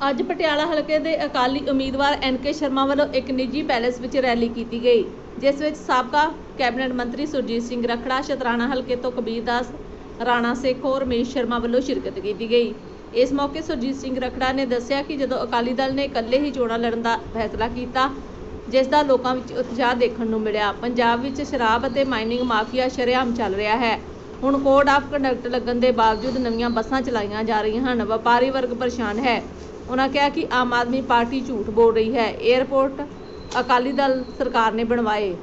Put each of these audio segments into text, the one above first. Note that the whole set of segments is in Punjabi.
ਅੱਜ ਪਟਿਆਲਾ ਹਲਕੇ ਦੇ ਅਕਾਲੀ ਉਮੀਦਵਾਰ ਐਨਕੇ ਸ਼ਰਮਾ ਵੱਲੋਂ ਇੱਕ ਨਿੱਜੀ ਪੈਲੇਸ ਵਿੱਚ ਰੈਲੀ ਕੀਤੀ ਗਈ, ਜਿਸ ਵਿੱਚ ਸਾਬਕਾ ਕੈਬਨਿਟ ਮੰਤਰੀ ਸੁਰਜੀਤ ਸਿੰਘ ਰਖੜਾ, ਸ਼ਤਰਾਣਾ ਹਲਕੇ ਤੋਂ ਕਬੀਰਦਾਸ ਰਾਣਾ ਸੇਖ ਹੋਰ ਰਮੇਸ਼ ਸ਼ਰਮਾ ਵੱਲੋਂ ਸ਼ਿਰਕਤ ਕੀਤੀ ਗਈ। ਇਸ ਮੌਕੇ ਸੁਰਜੀਤ ਸਿੰਘ ਰਖੜਾ ਨੇ ਦੱਸਿਆ ਕਿ ਜਦੋਂ ਅਕਾਲੀ ਦਲ ਨੇ ਇਕੱਲੇ ਹੀ ਚੋਣਾਂ ਲੜਨ ਦਾ ਫੈਸਲਾ ਕੀਤਾ, ਜਿਸ ਦਾ ਲੋਕਾਂ ਵਿੱਚ ਉਤਸ਼ਾਹ ਦੇਖਣ ਨੂੰ ਮਿਲਿਆ। ਪੰਜਾਬ ਵਿੱਚ ਸ਼ਰਾਬ ਅਤੇ ਮਾਈਨਿੰਗ ਮਾਫੀਆ ਸ਼ਰੇਆਮ ਚੱਲ ਰਿਹਾ ਹੈ। ਹੁਣ ਕੋਡ ਆਫ ਕੰਡਕਟ ਲੱਗਣ ਦੇ ਬਾਵਜੂਦ ਨਵੀਆਂ ਬੱਸਾਂ ਚਲਾਈਆਂ ਜਾ ਰਹੀਆਂ ਹਨ। ਵਪਾਰੀ ਵਰਗ ਪਰੇਸ਼ਾਨ ਹੈ। ਉਹਨਾਂ ਕਿਹਾ ਕਿ ਆਮ ਆਦਮੀ ਪਾਰਟੀ ਝੂਠ ਬੋਲ ਰਹੀ ਹੈ। 에ਅਰਪੋਰਟ ਅਕਾਲੀ ਦਲ ਸਰਕਾਰ ਨੇ ਬਣਵਾਏ।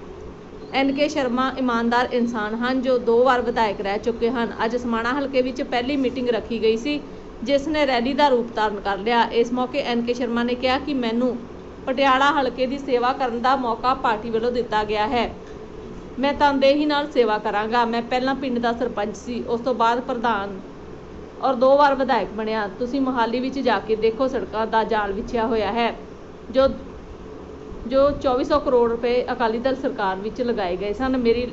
ਐਨ ਕੇ ਸ਼ਰਮਾ ਇਮਾਨਦਾਰ ਇਨਸਾਨ ਹਨ ਜੋ ਦੋ ਵਾਰ ਵਿਧਾਇਕ ਰਹਿ ਚੁੱਕੇ ਹਨ। ਅੱਜ ਸਮਾਣਾ ਹਲਕੇ ਵਿੱਚ ਪਹਿਲੀ ਮੀਟਿੰਗ ਰੱਖੀ ਗਈ ਸੀ, ਜਿਸ ਨੇ ਰੈਲੀ ਦਾ ਰੂਪ ਧਾਰਨ ਕਰ ਲਿਆ। ਇਸ ਮੌਕੇ ਐਨ ਕੇ ਸ਼ਰਮਾ ਨੇ ਕਿਹਾ ਕਿ ਮੈਨੂੰ ਪਟਿਆਲਾ ਹਲਕੇ ਦੀ ਸੇਵਾ ਕਰਨ ਦਾ ਮੌਕਾ ਪਾਰਟੀ ਵੱਲੋਂ ਦਿੱਤਾ ਗਿਆ ਹੈ। ਮੈਂ ਤਨਦੇਹੀ ਨਾਲ ਸੇਵਾ ਕਰਾਂਗਾ। ਮੈਂ ਪਹਿਲਾਂ ਪਿੰਡ ਦਾ ਸਰਪੰਚ ਸੀ। ਉਸ ਤੋਂ ਬਾਅਦ ਪ੍ਰਧਾਨ ਔਰ ਦੋ ਵਾਰ ਵਿਧਾਇਕ ਬਣਿਆ। ਤੁਸੀਂ ਮੋਹਾਲੀ ਵਿੱਚ ਜਾ ਕੇ ਦੇਖੋ ਸੜਕਾਂ ਦਾ ਜਾਲ ਵਿਛਿਆ ਹੋਇਆ ਹੈ। ਜੋ ਜੋ 2400 ਕਰੋੜ ਰੁਪਏ ਅਕਾਲੀ ਦਲ ਸਰਕਾਰ ਵਿੱਚ ਲਗਾਏ ਗਏ ਸਨ, ਮੇਰੀ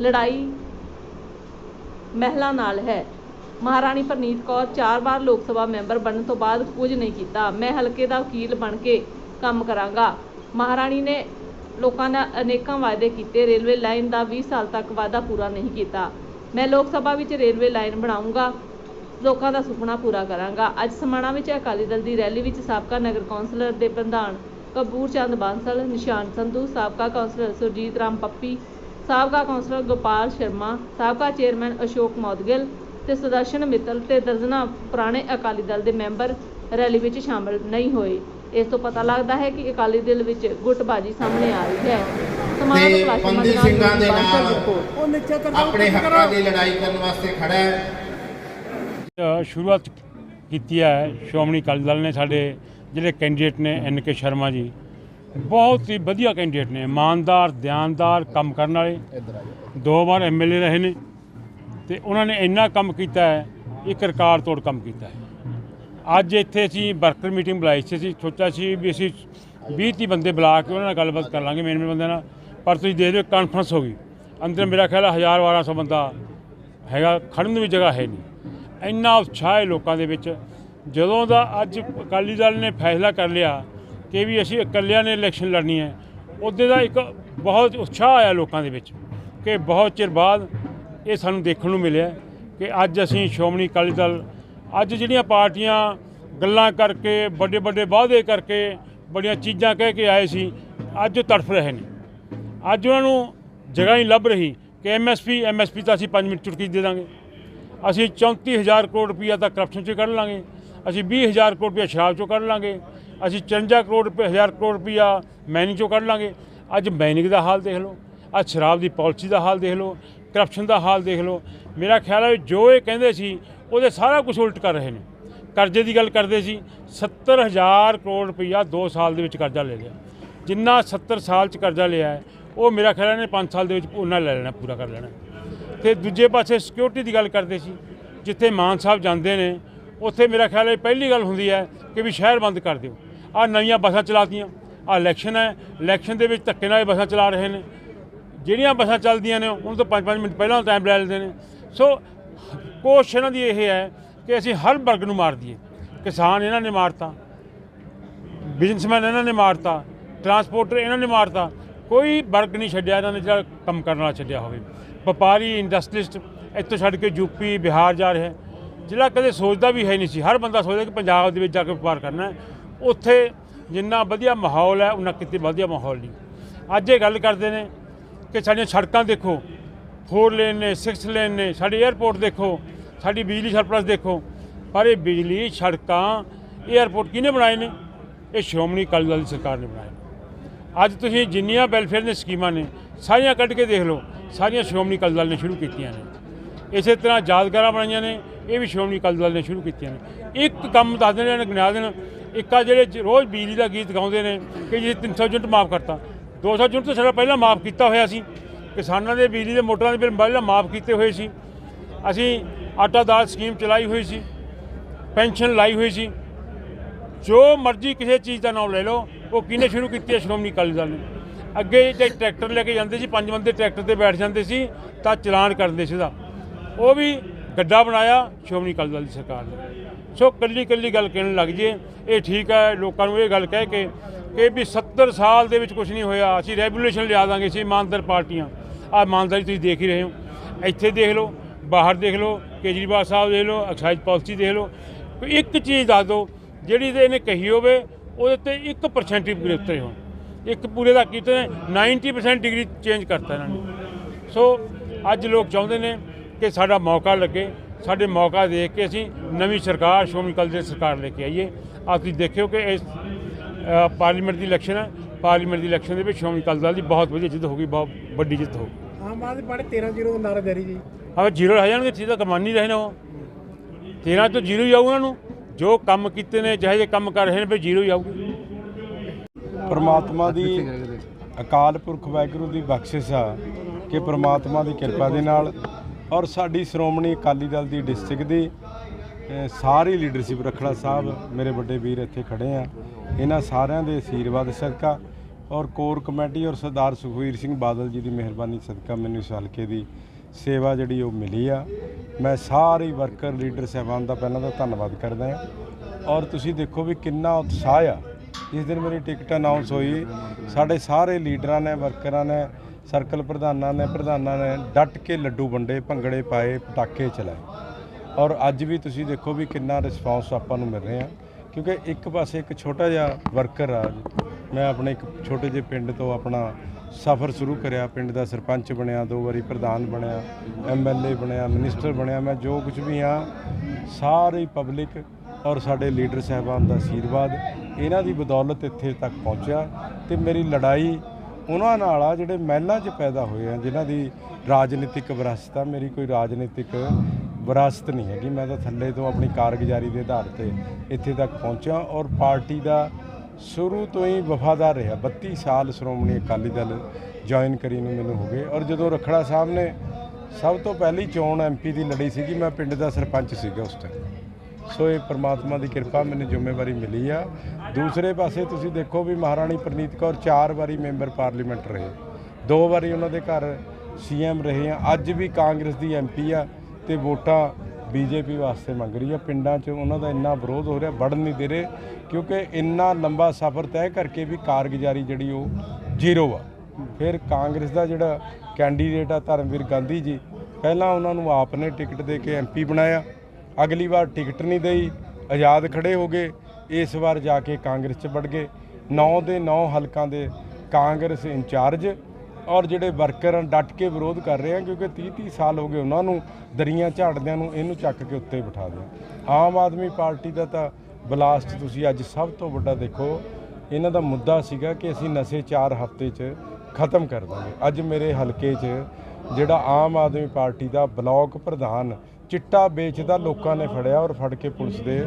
ਲੜਾਈ ਮਹਿਲਾ ਨਾਲ ਹੈ। ਮਹਾਰਾਣੀ ਪ੍ਰਨੀਤ ਕੌਰ ਚਾਰ ਵਾਰ ਲੋਕ ਸਭਾ ਮੈਂਬਰ ਬਣਨ ਤੋਂ ਬਾਅਦ ਕੁਝ ਨਹੀਂ ਕੀਤਾ। ਮੈਂ ਹਲਕੇ ਦਾ ਵਕੀਲ ਬਣ ਕੇ ਕੰਮ ਕਰਾਂਗਾ। ਮਹਾਰਾਣੀ ਨੇ ਲੋਕਾਂ ਨਾਲ ਅਨੇਕਾਂ ਵਾਅਦੇ ਕੀਤੇ। ਰੇਲਵੇ ਲਾਈਨ ਦਾ 20 ਸਾਲ ਤੱਕ ਵਾਅਦਾ ਪੂਰਾ ਨਹੀਂ ਕੀਤਾ। ਮੈਂ ਲੋਕ ਸਭਾ ਵਿੱਚ ਰੇਲਵੇ ਲਾਈਨ ਬਣਾਉਂਗਾ ਲੋਕਾਂ ਦਾ ਸੁਪਨਾ ਪੂਰਾ ਕਰਾਂਗਾ। ਅੱਜ ਸਮਾਣਾ ਵਿੱਚ ਅਕਾਲੀ ਦਲ ਦੀ ਰੈਲੀ ਵਿੱਚ ਸਾਬਕਾ ਨਗਰ ਕੌਂਸਲਰ ਦੇ ਪ੍ਰਧਾਨ ਕਪੂਰ ਚੰਦ ਬਾਂਸਲ ਨਿਸ਼ਾਨ ਸੰਧੂ ਸਾਬਕਾ ਕੌਂਸਲਰ ਸੁਰਜੀਤ ਰਾਮ ਪੱਪੀ ਸਾਬਕਾ ਕੌਂਸਲਰ ਗੋਪਾਲ ਸ਼ਰਮਾ ਸਾਬਕਾ ਚੇਅਰਮੈਨ ਅਸ਼ੋਕ ਮੌਦਗਿਲ ਤੇ ਸੁਦਰਸ਼ਨ ਮਿੱਤਲ ਤੇ ਦਰਜਨਾ ਪੁਰਾਣੇ ਅਕਾਲੀ ਦਲ ਦੇ ਮੈਂਬਰ ਰੈਲੀ ਵਿੱਚ ਸ਼ਾਮਲ ਨਹੀਂ ਹੋਏ। ਇਸ ਤੋਂ ਪਤਾ ਲੱਗਦਾ ਹੈ ਕਿ ਅਕਾਲੀ ਦਲ ਵਿੱਚ ਗੁੱਟਬਾਜ਼ੀ ਸਾਹਮਣੇ ਆ ਰਹੀ ਹੈ। ਬੰਦੀ ਕਲਾਸ਼ਮਾਨ ਸਿੰਘਾਂ ਦੇ ਨਾਲ ਆਪਣੇ ਹੱਕਾਂ ਦੀ ਲੜਾਈ ਕਰਨ ਵਾਸਤੇ ਖੜਾ ਹੈ। ਸ਼ੁਰੂਆਤ ਕੀਤੀ ਹੈ ਸ਼੍ਰੋਮਣੀ ਅਕਾਲੀ ਦਲ ਨੇ ਸਾਡੇ ਜਿਹੜੇ ਕੈਂਡੀਡੇਟ ਨੇ ਐਨ ਕੇ ਸ਼ਰਮਾ ਜੀ, ਬਹੁਤ ਹੀ ਵਧੀਆ ਕੈਂਡੀਡੇਟ ਨੇ, ਇਮਾਨਦਾਰ ਧਿਆਨਦਾਰ ਕੰਮ ਕਰਨ ਵਾਲੇ। ਦੋ ਵਾਰ ਐਮਐਲਏ ਰਹੇ ਨੇ ਤੇ ਉਹਨਾਂ ਨੇ ਇੰਨਾ ਕੰਮ ਕੀਤਾ ਹੈ, ਇੱਕ ਰਿਕਾਰਡ ਤੋੜ ਕੰਮ ਕੀਤਾ ਹੈ। ਅੱਜ ਇੱਥੇ ਅਸੀਂ ਵਰਕਰ ਮੀਟਿੰਗ ਬੁਲਾਈ ਸੀ, ਅਸੀਂ ਸੋਚਿਆ ਸੀ ਵੀ ਅਸੀਂ 20 ਤੀਹ ਬੰਦੇ ਬੁਲਾ ਕੇ ਉਹਨਾਂ ਨਾਲ ਗੱਲਬਾਤ ਕਰ ਲਾਂਗੇ ਮੇਨ ਮੇਨ ਬੰਦਿਆਂ ਨਾਲ, ਪਰ ਤੁਸੀਂ ਦੇ ਦਿਓ ਕਾਨਫਰੰਸ ਹੋ ਗਈ। ਅੰਦਰ ਮੇਰਾ ਖਿਆਲ ਹੈ 1000 1200 ਬੰਦਾ ਹੈਗਾ ਖੜਨ ਦੀ ਵੀ ਜਗ੍ਹਾ ਹੈ ਨਹੀਂ। ਇੰਨਾ ਉਤਸ਼ਾਹ ਹੈ ਲੋਕਾਂ ਦੇ ਵਿੱਚ। ਜਦੋਂ ਦਾ ਅੱਜ ਅਕਾਲੀ ਦਲ ਨੇ ਫੈਸਲਾ ਕਰ ਲਿਆ ਕਿ ਵੀ ਅਸੀਂ ਇਕੱਲਿਆਂ ਨੇ ਇਲੈਕਸ਼ਨ ਲੜਨੀ ਹੈ, ਉਹਦੇ ਦਾ ਇੱਕ ਬਹੁਤ ਉਤਸ਼ਾਹ ਆਇਆ ਲੋਕਾਂ ਦੇ ਵਿੱਚ ਕਿ ਬਹੁਤ ਚਿਰ ਬਾਅਦ ਇਹ ਸਾਨੂੰ ਦੇਖਣ ਨੂੰ ਮਿਲਿਆ ਕਿ ਅੱਜ ਅਸੀਂ ਸ਼੍ਰੋਮਣੀ ਅਕਾਲੀ ਦਲ, ਅੱਜ ਜਿਹੜੀਆਂ ਪਾਰਟੀਆਂ ਗੱਲਾਂ ਕਰਕੇ ਵੱਡੇ ਵੱਡੇ ਵਾਅਦੇ ਕਰਕੇ, ਬੜੀਆਂ ਚੀਜ਼ਾਂ ਕਹਿ ਕੇ ਆਏ ਸੀ, ਅੱਜ ਉਹ ਤੜਫ ਰਹੇ ਨੇ। ਅੱਜ ਉਹਨਾਂ ਨੂੰ ਜਗ੍ਹਾ ਹੀ ਲੱਭ ਰਹੀ ਕਿ ਐਮਐਸਪੀ ਐਮਐਸਪੀ ਤਾਂ ਅਸੀਂ 5 ਮਿੰਟ ਚੁਟਕੀ ਦੇ ਦਾਂਗੇ। ਅਸੀਂ 34000 ਕਰੋੜ ਰੁਪਈਆ ਤਾਂ ਕਰਪਸ਼ਨ 'ਚ ਕੱਢ ਲਾਂਗੇ। ਅਸੀਂ 20000 ਕਰੋੜ ਰੁਪਈਆ ਸ਼ਰਾਬ 'ਚੋਂ ਕੱਢ ਲਾਂਗੇ। ਅਸੀਂ 54 ਕਰੋੜ ਰੁਪਏ ਹਜ਼ਾਰ ਕਰੋੜ ਰੁਪਈਆ ਮੈਨਿੰਗ 'ਚੋਂ ਕੱਢ ਲਾਂਗੇ। ਅੱਜ ਮੈਨਿੰਗ ਦਾ ਹਾਲ ਦੇਖ ਲਓ, ਅੱਜ ਸ਼ਰਾਬ ਦੀ ਪਾਲਿਸੀ ਦਾ ਹਾਲ ਦੇਖ ਲਓ ਕਰਪਸ਼ਨ ਦਾ ਹਾਲ ਦੇਖ ਲਓ। ਮੇਰਾ ਖਿਆਲ ਹੈ ਵੀ ਜੋ ਇਹ ਕਹਿੰਦੇ ਸੀ, ਉਹਦੇ ਸਾਰਾ ਕੁਝ ਉਲਟ ਕਰ ਰਹੇ ਨੇ। ਕਰਜ਼ੇ ਦੀ ਗੱਲ ਕਰਦੇ ਸੀ 70000 ਕਰੋੜ ਰੁਪਈਆ 2 ਸਾਲ ਦੇ ਵਿੱਚ ਕਰਜ਼ਾ ਲੈ ਲਿਆ। ਜਿੰਨਾ 70 ਸਾਲ 'ਚ ਕਰਜ਼ਾ ਲਿਆ ਉਹ ਮੇਰਾ ਖਿਆਲ ਹੈ ਨੇ 5 ਸਾਲ ਦੇ ਵਿੱਚ ਉਹਨਾਂ ਲੈ ਲੈਣਾ, ਪੂਰਾ ਕਰ ਲੈਣਾ। ਤੇ ਦੂਜੇ ਪਾਸੇ ਸਿਕਿਉਰਿਟੀ ਦੀ ਗੱਲ ਕਰਦੇ ਸੀ, ਜਿੱਥੇ ਮਾਨ ਸਾਹਿਬ ਜਾਂਦੇ ਨੇ, ਉੱਥੇ ਮੇਰਾ ਖਿਆਲ ਹੈ ਪਹਿਲੀ ਗੱਲ ਹੁੰਦੀ ਹੈ ਕਿ ਵੀ ਸ਼ਹਿਰ ਬੰਦ ਕਰ ਦਿਓ। ਆ ਨਵੀਆਂ ਬੱਸਾਂ ਚਲਾਤੀਆਂ ਆ ਇਲੈਕਸ਼ਨ ਹੈ ਇਲੈਕਸ਼ਨ ਦੇ ਵਿੱਚ ਧੱਕੇ ਨਾਲ ਬੱਸਾਂ ਚਲਾ ਰਹੇ ਨੇ। ਜਿਹੜੀਆਂ ਬੱਸਾਂ ਚੱਲਦੀਆਂ ਨੇ, ਉਹਨਾਂ ਤੋਂ 5-5 ਮਿੰਟ ਪਹਿਲਾਂ ਟਾਈਮ ਲੈ ਲੈਂਦੇ ਨੇ। ਸੋ ਕੋਸ਼ਿਸ਼ ਇਹਨਾਂ ਦੀ ਇਹ ਹੈ ਕਿ ਅਸੀਂ ਹਰ ਵਰਗ ਨੂੰ ਮਾਰ ਦਈਏ। ਕਿਸਾਨ ਇਹਨਾਂ ਨੇ ਮਾਰਤਾ ਬਿਜ਼ਨਸਮੈਨ ਇਹਨਾਂ ਨੇ ਮਾਰਤਾ ਟਰਾਂਸਪੋਰਟਰ ਇਹਨਾਂ ਨੇ ਮਾਰਤਾ। ਕੋਈ ਵਰਗ ਨਹੀਂ ਛੱਡਿਆ ਇਹਨਾਂ ਨੇ ਜਿਹੜਾ ਕੰਮ ਕਰਨ ਵਾਲਾ ਛੱਡਿਆ ਹੋਵੇ। ਵਪਾਰੀ ਇੰਡਸਟਰੀਸਟ ਇੱਥੋਂ ਛੱਡ ਕੇ ਯੂਪੀ ਬਿਹਾਰ ਜਾ ਰਿਹਾ ਜਿਹੜਾ ਕਦੇ ਸੋਚਦਾ ਵੀ ਹੈ ਨਹੀਂ ਸੀ। ਹਰ ਬੰਦਾ ਸੋਚਦਾ ਕਿ ਪੰਜਾਬ ਦੇ ਵਿੱਚ ਜਾ ਕੇ ਵਪਾਰ ਕਰਨਾ ਉੱਥੇ ਜਿੰਨਾ ਵਧੀਆ ਮਾਹੌਲ ਹੈ ਉਹਨਾਂ ਕਿਤੇ ਵਧੀਆ ਮਾਹੌਲ ਨਹੀਂ। ਅੱਜ ਇਹ ਗੱਲ ਕਰਦੇ ਨੇ ਕਿ ਸਾਡੀਆਂ ਸੜਕਾਂ ਦੇਖੋ ਫੋਰ ਲੇਨ ਨੇ 6 ਲੇਨ ਨੇ, ਸਾਡੀ 에ਅਰਪੋਰਟ ਦੇਖੋ, ਸਾਡੀ ਬਿਜਲੀ ਸਰਪਲਸ ਦੇਖੋ। ਪਰ ਇਹ ਬਿਜਲੀ, ਸੜਕਾਂ 에ਅਰਪੋਰਟ ਕਿਹਨੇ ਬਣਾਏ ਨੇ? ਇਹ ਸ਼੍ਰੋਮਣੀ ਅਕਾਲੀ ਦਲ ਦੀ ਸਰਕਾਰ ਨੇ ਬਣਾਏ ਅੱਜ ਤੁਸੀਂ ਜਿੰਨੀਆਂ ਵੈਲਫੇਅਰ ਦੀਆਂ ਸਕੀਮਾਂ ਨੇ, ਸਾਰੀਆਂ ਕੱਢ ਕੇ ਦੇਖ ਲਓ। ਸਾਰੀਆਂ ਸ਼੍ਰੋਮਣੀ ਅਕਾਲੀ ਦਲ ਨੇ ਸ਼ੁਰੂ ਕੀਤੀਆਂ ਨੇ। ਇਸੇ ਤਰ੍ਹਾਂ ਯਾਦਗਾਰਾਂ ਬਣਾਈਆਂ ਨੇ, ਇਹ ਵੀ ਸ਼੍ਰੋਮਣੀ ਅਕਾਲੀ ਦਲ ਨੇ ਸ਼ੁਰੂ ਕੀਤੀਆਂ ਨੇ। ਇੱਕ ਕੰਮ ਦੱਸ ਦੇਣ ਗਿਣਾ ਦੇਣ ਇੱਕ ਆ ਜਿਹੜੇ ਰੋਜ਼ ਬਿਜਲੀ ਦਾ ਗੀਤ ਗਾਉਂਦੇ ਨੇ ਕਿ ਜੀ 300 ਯੂਨਿਟ ਮਾਫ ਕਰਤਾ। 200 ਯੂਨਿਟ ਤਾਂ ਸਾਡਾ ਪਹਿਲਾਂ ਮਾਫ ਕੀਤਾ ਹੋਇਆ ਸੀ। ਕਿਸਾਨਾਂ ਦੇ ਬਿਜਲੀ ਦੇ ਮੋਟਰਾਂ ਦੇ ਬਿੱਲ ਪਹਿਲਾਂ ਮਾਫ ਕੀਤੇ ਹੋਏ ਸੀ। ਅਸੀਂ ਆਟਾ ਦਾਲ ਸਕੀਮ ਚਲਾਈ ਹੋਈ ਸੀ। ਪੈਨਸ਼ਨ ਲਾਈ ਹੋਈ ਸੀ। ਜੋ ਮਰਜ਼ੀ ਕਿਸੇ ਚੀਜ਼ ਦਾ ਨਾਮ ਲੈ ਲਓ, ਉਹ ਕਿਹਨੇ ਸ਼ੁਰੂ ਕੀਤੀ ਹੈ ਸ਼੍ਰੋਮਣੀ ਅਕਾਲੀ ਦਲ ਨੇ? ਅੱਗੇ ਜੇ ਟਰੈਕਟਰ ਲੈ ਕੇ ਜਾਂਦੇ ਸੀ, ਪੰਜ ਬੰਦੇ ਟਰੈਕਟਰ ਤੇ ਬੈਠ ਜਾਂਦੇ ਸੀ, ਤਾਂ ਚਲਾਨ ਕਰਦੇ ਸੀ ਉਹਦਾ। ਉਹ ਵੀ ਗੱਡਾ ਬਣਾਇਆ, ਸ਼੍ਰੋਮਣੀ ਅਕਾਲੀ ਦਲ ਦੀ ਸਰਕਾਰ ਨੇ। ਸੋ ਕੱਲੀ ਕੱਲੀ ਗੱਲ ਕਹਿਣ ਲੱਗ ਜੇ ਇਹ ਠੀਕ ਹੈ, ਲੋਕਾਂ ਨੂੰ ਇਹ ਗੱਲ ਕਹਿ ਕੇ ਕਿ ਵੀ 70 ਸਾਲ ਦੇ ਵਿੱਚ ਕੁਝ ਨਹੀਂ ਹੋਇਆ, ਅਸੀਂ ਰੈਗੂਲੇਸ਼ਨ ਲਿਆ ਦਾਂਗੇ ਅਸੀਂ ਇਮਾਨਦਾਰ ਪਾਰਟੀਆਂ। ਆ ਇਮਾਨਦਾਰੀ ਤੁਸੀਂ ਦੇਖ ਹੀ ਰਹੇ ਹੋ। ਇੱਥੇ ਦੇਖ ਲਓ, ਬਾਹਰ ਦੇਖ ਲਓ, ਕੇਜਰੀਵਾਲ ਸਾਹਿਬ ਦੇਖ ਲਓ ਐਕਸਾਈਜ਼ ਪਾਲਿਸੀ ਦੇਖ ਲਓ। ਇੱਕ ਚੀਜ਼ ਦੱਸ ਦਿਓ, ਜਿਹੜੀ ਤੇ ਇਹਨੇ ਕਹੀ ਹੋਵੇ, ਉਹਦੇ ਤੇ 1% ਹੀ ਹੋਣ। ਇੱਕ ਪੂਰੇ ਦਾ ਕੀਤੇ ਨੇ 90% ਡਿਗਰੀ ਚੇਂਜ ਕਰਤਾ ਇਹਨਾਂ ਨੇ। ਸੋ ਅੱਜ ਲੋਕ ਚਾਹੁੰਦੇ ਨੇ ਕਿ ਸਾਡਾ ਮੌਕਾ ਲੱਗੇ ਸਾਡੇ ਮੌਕਾ ਦੇਖ ਕੇ ਅਸੀਂ ਨਵੀਂ ਸਰਕਾਰ ਸ਼੍ਰੋਮਣੀ ਅਕਾਲੀ ਦਲ ਦੀ ਸਰਕਾਰ ਲੈ ਕੇ ਆਈਏ। ਤੁਸੀਂ ਦੇਖਿਓ ਕਿ ਇਸ ਪਾਰਲੀਮੈਂਟ ਦੀ ਇਲੈਕਸ਼ਨ ਹੈ। ਪਾਰਲੀਮੈਂਟ ਦੀ ਇਲੈਕਸ਼ਨ ਦੇ ਵਿੱਚ ਸ਼੍ਰੋਮਣੀ ਅਕਾਲੀ ਦਲ ਦੀ ਬਹੁਤ ਵਧੀਆ ਜਿੱਤ ਹੋਗੀ ਬਹੁਤ ਵੱਡੀ ਜਿੱਤ ਹੋਗੀ ਆਮ ਆਦਮੀ ਪਾਰਟੀ 13 ਜ਼ੀਰੋ ਦਾ ਨਾਰਾ ਜਾਰੀ ਜੀ। ਹਾਂ ਜ਼ੀਰੋ ਰਹਿ ਜਾਣਗੇ ਠੀਕ ਤਾਂ ਕਮਾਨੀ ਰਹੇ ਨੇ ਉਹ। 13 ਤੋਂ ਜ਼ੀਰੋ ਹੀ ਆਊ ਉਹਨਾਂ ਨੂੰ। ਜੋ ਕੰਮ ਕੀਤੇ ਨੇ ਜਿਹੇ ਜਿਹੇ ਕੰਮ ਕਰ ਰਹੇ ਨੇ ਫਿਰ ਜ਼ੀਰੋ ਹੀ ਆਊਗੀ। ਪਰਮਾਤਮਾ ਦੀ ਅਕਾਲ ਪੁਰਖ ਵਾਹਿਗੁਰੂ ਦੀ ਬਖਸ਼ਿਸ਼ ਆ ਕਿ ਪਰਮਾਤਮਾ ਦੀ ਕਿਰਪਾ ਦੇ ਨਾਲ ਔਰ ਸਾਡੀ ਸ਼੍ਰੋਮਣੀ ਅਕਾਲੀ ਦਲ ਦੀ ਡਿਸਟ੍ਰਿਕਟ ਦੀ ਸਾਰੀ ਲੀਡਰਸ਼ਿਪ ਰਖੜਾ ਸਾਹਿਬ ਮੇਰੇ ਵੱਡੇ ਵੀਰ ਇੱਥੇ ਖੜੇ ਆ। ਇਹਨਾਂ ਸਾਰਿਆਂ ਦੇ ਆਸ਼ੀਰਵਾਦ ਸਦਕਾ ਔਰ ਕੋਰ ਕਮੇਟੀ ਔਰ ਸਰਦਾਰ ਸੁਖਵੀਰ ਸਿੰਘ ਬਾਦਲ ਜੀ ਦੀ ਮਿਹਰਬਾਨੀ ਸਦਕਾ ਮੈਨੂੰ ਇਸ ਹਲਕੇ ਦੀ ਸੇਵਾ ਜਿਹੜੀ ਉਹ ਮਿਲੀ ਆ। ਮੈਂ ਸਾਰੇ ਵਰਕਰ ਲੀਡਰ ਸਾਹਿਬਾਨ ਦਾ ਪਹਿਲਾਂ ਤਾਂ ਧੰਨਵਾਦ ਕਰਦਾ ਹਾਂ। ਔਰ ਤੁਸੀਂ ਦੇਖੋ ਵੀ ਕਿੰਨਾ ਉਤਸ਼ਾਹ ਆ ਜਿਸ ਦਿਨ ਮੇਰੀ ਟਿਕਟ ਅਨਾਉਂਸ ਹੋਈ, ਸਾਡੇ ਸਾਰੇ ਲੀਡਰਾਂ ਨੇ, ਵਰਕਰਾਂ ਨੇ, ਸਰਕਲ ਪ੍ਰਧਾਨਾਂ ਨੇ ਪ੍ਰਧਾਨਾਂ ਨੇ ਡਟ ਕੇ ਲੱਡੂ ਵੰਡੇ, ਭੰਗੜੇ ਪਾਏ, ਪਟਾਕੇ ਚਲਾਏ। ਔਰ ਅੱਜ ਵੀ ਤੁਸੀਂ ਦੇਖੋ ਵੀ ਕਿੰਨਾ ਰਿਸਪਾਂਸ ਆਪਾਂ ਨੂੰ ਮਿਲ ਰਿਹਾ। ਕਿਉਂਕਿ ਇੱਕ ਪਾਸੇ ਇੱਕ ਛੋਟਾ ਜਿਹਾ ਵਰਕਰ ਆ ਮੈਂ ਆਪਣੇ ਇੱਕ ਛੋਟੇ ਜਿਹੇ ਪਿੰਡ ਤੋਂ ਆਪਣਾ ਸਫ਼ਰ ਸ਼ੁਰੂ ਕਰਿਆ। ਪਿੰਡ ਦਾ ਸਰਪੰਚ ਬਣਿਆ, ਦੋ ਵਾਰੀ ਪ੍ਰਧਾਨ ਬਣਿਆ ਐਮਐਲਏ ਬਣਿਆ ਮਿਨਿਸਟਰ ਬਣਿਆ। ਮੈਂ ਜੋ ਕੁਝ ਵੀ ਹਾਂ, ਸਾਰੀ ਪਬਲਿਕ ਔਰ ਸਾਡੇ ਲੀਡਰ ਸਾਹਿਬਾਨ ਦਾ ਆਸ਼ੀਰਵਾਦ ਇਹਨਾਂ ਦੀ ਬਦੌਲਤ ਇੱਥੇ ਤੱਕ ਪਹੁੰਚਿਆ ਤੇ ਮੇਰੀ ਲੜਾਈ ਉਹਨਾਂ ਨਾਲ ਆ ਜਿਹੜੇ ਮਹਿਲਾਂ 'ਚ ਪੈਦਾ ਹੋਏ ਆ, ਜਿਨ੍ਹਾਂ ਦੀ ਰਾਜਨੀਤਿਕ ਵਿਰਾਸਤ ਆ, ਮੇਰੀ ਕੋਈ ਰਾਜਨੀਤਿਕ ਵਿਰਾਸਤ ਨਹੀਂ ਹੈਗੀ। ਮੈਂ ਤਾਂ ਥੱਲੇ ਤੋਂ ਆਪਣੀ ਕਾਰਗੁਜ਼ਾਰੀ ਦੇ ਆਧਾਰ ਤੇ ਇੱਥੇ ਤੱਕ ਪਹੁੰਚਿਆ ਔਰ ਪਾਰਟੀ ਦਾ ਸ਼ੁਰੂ ਤੋਂ ਹੀ ਵਫਾਦਾਰ ਰਿਹਾ। 32 ਸਾਲ ਸ਼੍ਰੋਮਣੀ ਅਕਾਲੀ ਦਲ ਜੁਆਇਨ ਕਰੀ ਨੂੰ ਮੈਨੂੰ ਹੋ ਗਏ ਔਰ ਜਦੋਂ ਰਖੜਾ ਸਾਹਿਬ ਨੇ ਸਭ ਤੋਂ ਪਹਿਲੀ ਚੋਣ ਐਮਪੀ ਦੀ ਲੜੀ ਸੀਗੀ, ਮੈਂ ਪਿੰਡ ਦਾ ਸਰਪੰਚ ਸੀਗਾ ਉਸ ਟਾਈਮ ਸੋ ਇਹ ਪ੍ਰਮਾਤਮਾ ਦੀ ਕਿਰਪਾ ਮੈਨੂੰ ਜ਼ਿੰਮੇਵਾਰੀ ਮਿਲੀ ਆ। ਦੂਸਰੇ ਪਾਸੇ ਤੁਸੀਂ ਦੇਖੋ ਵੀ ਮਹਾਰਾਣੀ ਪ੍ਰਨੀਤ ਕੌਰ ਚਾਰ ਵਾਰੀ ਮੈਂਬਰ ਪਾਰਲੀਮੈਂਟ ਰਹੇ। ਦੋ ਵਾਰੀ ਉਹਨਾਂ ਦੇ ਘਰ ਸੀਐਮ ਰਹੇ ਆ। ਅੱਜ ਵੀ ਕਾਂਗਰਸ ਦੀ ਐਮਪੀ ਆ ਤੇ ਵੋਟਾਂ ਬੀਜੇਪੀ ਵਾਸਤੇ ਮੰਗ ਰਹੀ ਆ। ਪਿੰਡਾਂ 'ਚ ਉਹਨਾਂ ਦਾ ਇੰਨਾ ਵਿਰੋਧ ਹੋ ਰਿਹਾ, ਵੜਨ ਨਹੀਂ ਦੇ ਰਹੇ ਕਿਉਂਕਿ ਇੰਨਾ ਲੰਬਾ ਸਫ਼ਰ ਤੈਅ ਕਰਕੇ ਵੀ ਕਾਰਗੁਜ਼ਾਰੀ ਜਿਹੜੀ ਉਹ ਜ਼ੀਰੋ ਆ। ਫਿਰ ਕਾਂਗਰਸ ਦਾ ਜਿਹੜਾ ਕੈਂਡੀਡੇਟ ਆ ਧਰਮਵੀਰ ਗਾਂਧੀ ਜੀ, ਪਹਿਲਾਂ ਉਹਨਾਂ ਨੂੰ ਆਪ ਨੇ ਟਿਕਟ ਦੇ ਕੇ ਐਮਪੀ ਬਣਾਇਆ। ਅਗਲੀ ਵਾਰ ਟਿਕਟ ਨਹੀਂ ਦੇਈ, ਆਜ਼ਾਦ ਖੜੇ ਹੋ ਗਏ, ਇਸ ਵਾਰ ਜਾ ਕੇ ਕਾਂਗਰਸ 'ਚ ਵੜ ਗਏ। 9 ਦੇ 9 ਹਲਕਾਂ ਦੇ ਕਾਂਗਰਸ ਇੰਚਾਰਜ ਔਰ ਜਿਹੜੇ ਵਰਕਰ ਆ, ਡਟ ਕੇ ਵਿਰੋਧ ਕਰ ਰਹੇ ਆ, ਕਿਉਂਕਿ 30 30 ਸਾਲ ਹੋ ਗਏ ਉਹਨਾਂ ਨੂੰ ਦਰੀਆਂ ਝਾੜਦਿਆਂ ਨੂੰ ਇਹਨੂੰ ਚੱਕ ਕੇ ਉੱਤੇ ਬਿਠਾ ਦਿਆ ਆਮ ਆਦਮੀ ਪਾਰਟੀ ਦਾ ਤਾਂ ਬਲਾਸਟ ਤੁਸੀਂ ਅੱਜ ਸਭ ਤੋਂ ਵੱਡਾ ਦੇਖੋ। ਇਹਨਾਂ ਦਾ ਮੁੱਦਾ ਸੀਗਾ ਕਿ ਅਸੀਂ ਨਸ਼ੇ 4 ਹਫ਼ਤੇ 'ਚ ਖਤਮ ਕਰ ਦਾਂਗੇ। ਅੱਜ ਮੇਰੇ ਹਲਕੇ 'ਚ ਜਿਹੜਾ ਆਮ ਆਦਮੀ ਪਾਰਟੀ ਦਾ ਬਲਾਕ ਪ੍ਰਧਾਨ ਚਿੱਟਾ ਵੇਚਦਾ ਲੋਕਾਂ ਨੇ ਫੜਿਆ ਔਰ ਫੜ ਕੇ ਪੁਲਿਸ ਦੇ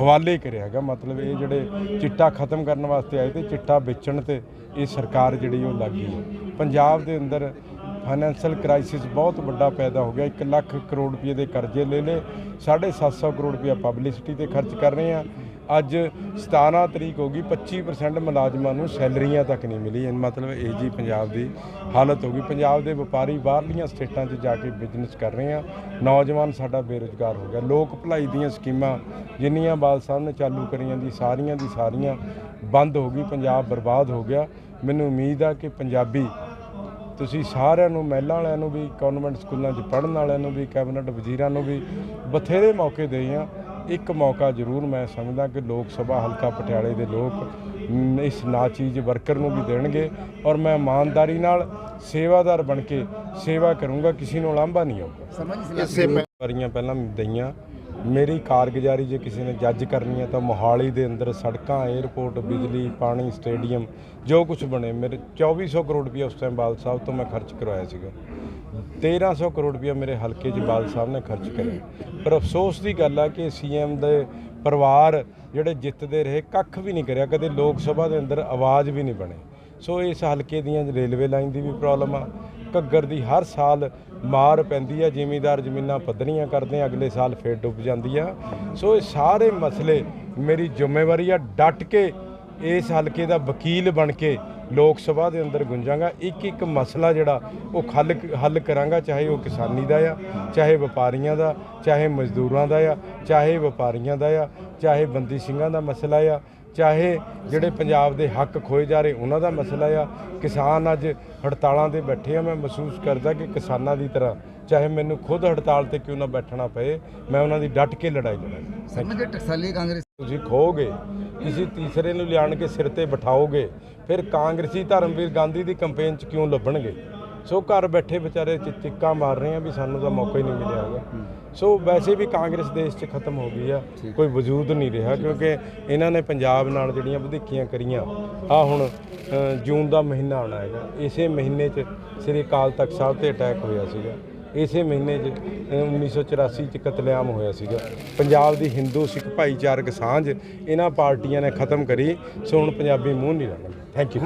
ਹਵਾਲੇ ਕਰਿਆ ਹੈਗਾ। ਮਤਲਬ ਇਹ ਜਿਹੜੇ ਚਿੱਟਾ ਖਤਮ ਕਰਨ ਵਾਸਤੇ ਆਏ ਤੇ ਚਿੱਟਾ ਵੇਚਣ ਤੇ ਇਹ ਸਰਕਾਰ ਜਿਹੜੀ ਉਹ ਲੱਗੀ ਹੈ। ਪੰਜਾਬ ਦੇ ਅੰਦਰ ਫਾਈਨੈਂਸ਼ੀਅਲ ਕ੍ਰਾਈਸਿਸ ਬਹੁਤ ਵੱਡਾ ਪੈਦਾ ਹੋ ਗਿਆ। 1 ਲੱਖ ਕਰੋੜ ਰੁਪਏ ਦੇ ਕਰਜ਼ੇ ਲੈ ਲਏ 750 ਕਰੋੜ ਰੁਪਏ ਪਬਲਿਸਿਟੀ ਤੇ ਖਰਚ ਕਰ ਰਹੇ ਆ ਅੱਜ 17 ਤਰੀਕ ਹੋ ਗਈ 25% ਮੁਲਾਜ਼ਮਾਂ ਨੂੰ ਸੈਲਰੀਆਂ ਤੱਕ ਨਹੀਂ ਮਿਲੀ। ਮਤਲਬ ਇਹ ਜੀ ਪੰਜਾਬ ਦੀ ਹਾਲਤ ਹੋ ਗਈ। ਪੰਜਾਬ ਦੇ ਵਪਾਰੀ ਬਾਹਰਲੀਆਂ ਸਟੇਟਾਂ 'ਚ ਜਾ ਕੇ ਬਿਜ਼ਨਸ ਕਰ ਰਹੇ ਆ। ਨੌਜਵਾਨ ਸਾਡਾ ਬੇਰੁਜ਼ਗਾਰ ਹੋ ਗਿਆ। ਲੋਕ ਭਲਾਈ ਦੀਆਂ ਸਕੀਮਾਂ ਜਿੰਨੀਆਂ ਬਾਲ ਸਾਹਿਬ ਨੇ ਚਾਲੂ ਕਰੀਆਂ ਦੀ, ਸਾਰੀਆਂ ਦੀ ਸਾਰੀਆਂ ਬੰਦ ਹੋ ਗਈ, ਪੰਜਾਬ ਬਰਬਾਦ ਹੋ ਗਿਆ। ਮੈਨੂੰ ਉਮੀਦ ਆ ਕਿ ਪੰਜਾਬੀ ਤੁਸੀਂ ਸਾਰਿਆਂ ਨੂੰ, ਮਹਿਲਾਂ ਵਾਲਿਆਂ ਨੂੰ ਵੀ ਕਨਵੈਂਟ ਸਕੂਲਾਂ 'ਚ ਪੜ੍ਹਨ ਵਾਲਿਆਂ ਨੂੰ ਵੀ ਕੈਬਨਿਟ ਵਜ਼ੀਰਾਂ ਨੂੰ ਵੀ ਬਥੇਰੇ ਮੌਕੇ ਦੇ ਆ। ਇੱਕ ਮੌਕਾ ਜ਼ਰੂਰ ਮੈਂ ਸਮਝਦਾ ਕਿ ਲੋਕ ਸਭਾ ਹਲਕਾ ਪਟਿਆਲੇ ਦੇ ਲੋਕ ਇਸ ਨਾਚੀਜ਼ ਵਰਕਰ ਨੂੰ ਵੀ ਦੇਣਗੇ ਔਰ ਮੈਂ ਇਮਾਨਦਾਰੀ ਨਾਲ ਸੇਵਾਦਾਰ ਬਣ ਕੇ ਸੇਵਾ ਕਰੂੰਗਾ ਕਿਸੇ ਨੂੰ ਲਾਂਭਾ ਨਹੀਂ ਆਊਗਾ। ਇਸੇ ਪਹਿ- ਵਾਰੀਆਂ ਪਹਿਲਾਂ ਦਈਆਂ ਮੇਰੀ ਕਾਰਗੁਜ਼ਾਰੀ ਜੇ ਕਿਸੇ ਨੇ ਜੱਜ ਕਰਨੀ ਹੈ ਤਾਂ ਮੋਹਾਲੀ ਦੇ ਅੰਦਰ ਸੜਕਾਂ 에ਅਰਪੋਰਟ ਬਿਜਲੀ ਪਾਣੀ ਸਟੇਡੀਅਮ ਜੋ ਕੁਝ ਬਣੇ ਮੇਰੇ 2400 ਕਰੋੜ ਰੁਪਏ ਉਸ ਟਾਈਮ ਬਾਲ ਸਾਹਿਬ ਤੋਂ ਮੈਂ ਖਰਚ ਕਰਵਾਇਆ ਸੀਗਾ। 1300 ਕਰੋੜ ਰੁਪਏ ਮੇਰੇ ਹਲਕੇ 'ਚ ਬਾਦਲ ਸਾਹਿਬ ਨੇ ਖਰਚ ਕਰਿਆ। ਪਰ ਅਫਸੋਸ ਦੀ ਗੱਲ ਆ ਕਿ ਸੀਐਮ ਦੇ ਪਰਿਵਾਰ ਜਿਹੜੇ ਜਿੱਤਦੇ ਰਹੇ, ਕੱਖ ਵੀ ਨਹੀਂ ਕਰਿਆ, ਕਦੇ ਲੋਕ ਸਭਾ ਦੇ ਅੰਦਰ ਆਵਾਜ਼ ਵੀ ਨਹੀਂ ਬਣੇ। ਸੋ ਇਸ ਹਲਕੇ ਦੀਆਂ ਰੇਲਵੇ ਲਾਈਨ ਦੀ ਵੀ ਪ੍ਰੋਬਲਮ ਆ। ਘੱਗਰ ਦੀ ਹਰ ਸਾਲ ਮਾਰ ਪੈਂਦੀ ਆ, ਜ਼ਿਮੀਂਦਾਰ ਜ਼ਮੀਨਾਂ ਪੱਧਰੀਆਂ ਕਰਦੇ ਆ, ਅਗਲੇ ਸਾਲ ਫੇਰ ਡੁੱਬ ਜਾਂਦੀ ਆ। ਸੋ ਇਹ ਸਾਰੇ ਮਸਲੇ ਮੇਰੀ ਜ਼ਿੰਮੇਵਾਰੀ ਆ, ਡਟ ਕੇ ਇਸ ਹਲਕੇ ਦਾ ਵਕੀਲ ਬਣ ਕੇ ਲੋਕ ਸਭਾ ਦੇ ਅੰਦਰ ਗੁੰਜਾਂਗਾ ਇੱਕ ਇੱਕ ਮਸਲਾ ਜਿਹੜਾ ਉਹ ਹੱਲ ਹੱਲ ਕਰਾਂਗਾ ਚਾਹੇ ਉਹ ਕਿਸਾਨੀ ਦਾ ਆ ਚਾਹੇ ਵਪਾਰੀਆਂ ਦਾ ਚਾਹੇ ਮਜ਼ਦੂਰਾਂ ਦਾ ਆ ਚਾਹੇ ਵਪਾਰੀਆਂ ਦਾ ਆ ਚਾਹੇ ਬੰਦੀ ਸਿੰਘਾਂ ਦਾ ਮਸਲਾ ਆ ਚਾਹੇ ਜਿਹੜੇ ਪੰਜਾਬ ਦੇ ਹੱਕ ਖੋਏ ਜਾ ਰਹੇ ਉਹਨਾਂ ਦਾ ਮਸਲਾ ਆ। ਕਿਸਾਨ ਅੱਜ ਹੜਤਾਲਾਂ ਤੇ ਬੈਠੇ ਆ ਮੈਂ ਮਹਿਸੂਸ ਕਰਦਾ ਕਿ ਕਿਸਾਨਾਂ ਦੀ ਤਰ੍ਹਾਂ ਚਾਹੇ ਮੈਨੂੰ ਖੁਦ ਹੜਤਾਲ ਤੇ ਕਿਉਂ ਨਾ ਬੈਠਣਾ ਪਏ ਮੈਂ ਉਹਨਾਂ ਦੀ ਡਟ ਕੇ ਲੜਾਈ ਲੜਾਂਗਾ। ਸਮਝ ਟਕਸਾਲੀ ਕਾਂਗਰਸ ਤੁਸੀਂ ਖੋਗੇ ਕਿਸੇ ਤੀਸਰੇ ਨੂੰ ਲਿਆਣ ਕੇ ਸਿਰ ਤੇ ਬਿਠਾਓਗੇ ਫਿਰ ਕਾਂਗਰਸੀ ਧਰਮਵੀਰ ਗਾਂਧੀ ਦੀ ਕੈਂਪੇਨ 'ਚ ਕਿਉਂ ਲੱਭਣਗੇ? ਸੋ ਘਰ ਬੈਠੇ ਵਿਚਾਰੇ ਚਿ- ਚਿੱਕਾਂ ਮਾਰ ਰਹੇ ਆ ਵੀ ਸਾਨੂੰ ਤਾਂ ਮੌਕਾ ਹੀ ਨਹੀਂ ਮਿਲਿਆ ਹੈਗਾ। ਸੋ ਵੈਸੇ ਵੀ ਕਾਂਗਰਸ ਦੇਸ਼ 'ਚ ਖਤਮ ਹੋ ਗਈ ਆ ਕੋਈ ਵਜੂਦ ਨਹੀਂ ਰਿਹਾ ਕਿਉਂਕਿ ਇਹਨਾਂ ਨੇ ਪੰਜਾਬ ਨਾਲ ਜਿਹੜੀਆਂ ਵਧੀਕੀਆਂ ਕਰੀਆਂ ਆ ਹੁਣ ਜੂਨ ਦਾ ਮਹੀਨਾ ਆਉਣਾ ਹੈਗਾ। ਇਸੇ ਮਹੀਨੇ 'ਚ ਸ੍ਰੀ ਅਕਾਲ ਤਖਤ ਸਾਹਿਬ ਤੇ ਅਟੈਕ ਹੋਇਆ ਸੀਗਾ। ਇਸੇ ਮਹੀਨੇ 'ਚ ਅ, 1984 'ਚ ਕਤਲੇਆਮ ਹੋਇਆ ਸੀਗਾ। ਪੰਜਾਬ ਦੀ ਹਿੰਦੂ ਸਿੱਖ ਭਾਈਚਾਰਕ ਸਾਂਝ ਇਹਨਾਂ ਪਾਰਟੀਆਂ ਨੇ ਖਤਮ ਕਰੀ ਸੋ ਹੁਣ ਪੰਜਾਬੀ ਮੂੰਹ ਨਹੀਂ ਲਾਉਣਗੇ ਥੈਂਕ ਯੂ